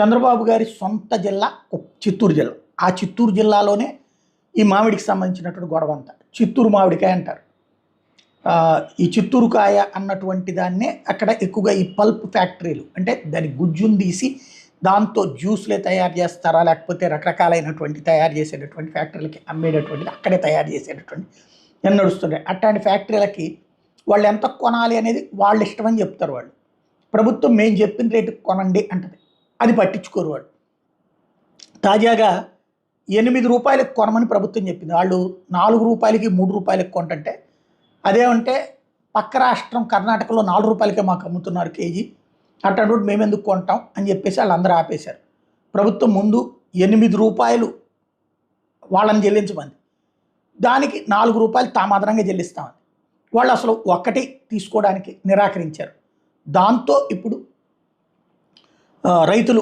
చంద్రబాబు గారి సొంత జిల్లా చిత్తూరు జిల్లా. ఆ చిత్తూరు జిల్లాలోనే ఈ మామిడికి సంబంధించినటువంటి గొడవ అంతా. చిత్తూరు మామిడికాయ అంటారు. ఈ చిత్తూరు కాయ అన్నటువంటి దాన్నే అక్కడ ఎక్కువగా ఈ పల్ప్ ఫ్యాక్టరీలు అంటే దాని గుజ్జును తీసి దాంతో జ్యూస్లే తయారు చేస్తారా లేకపోతే రకరకాలైనటువంటి తయారు చేసేటటువంటి ఫ్యాక్టరీలకి అమ్మేటటువంటిది అక్కడే తయారు చేసేటటువంటి నేను నడుస్తుంటాయి. అట్లాంటి ఫ్యాక్టరీలకి వాళ్ళు ఎంత కొనాలి అనేది వాళ్ళ ఇష్టమని చెప్తారు వాళ్ళు. ప్రభుత్వం మేము చెప్పిన రేటు కొనండి అంటది. అది పట్టించుకోరు వాళ్ళు తాజాగా ఎనిమిది రూపాయలకు కొనమని ప్రభుత్వం చెప్పింది. వాళ్ళు నాలుగు రూపాయలకి మూడు రూపాయలకి కొంటంటే అదేమంటే పక్క రాష్ట్రం కర్ణాటకలో నాలుగు రూపాయలకే మాకు అమ్ముతున్నారు కేజీ. అట్లాంటి మేము ఎందుకు కొంటాం అని చెప్పేసి వాళ్ళందరూ ఆపేశారు. ప్రభుత్వం ముందు ఎనిమిది రూపాయలు వాళ్ళని చెల్లించమంది. దానికి నాలుగు రూపాయలు తామాదరంగా చెల్లిస్తామని వాళ్ళు అసలు ఒక్కటి తీసుకోవడానికి నిరాకరించారు. దాంతో ఇప్పుడు రైతులు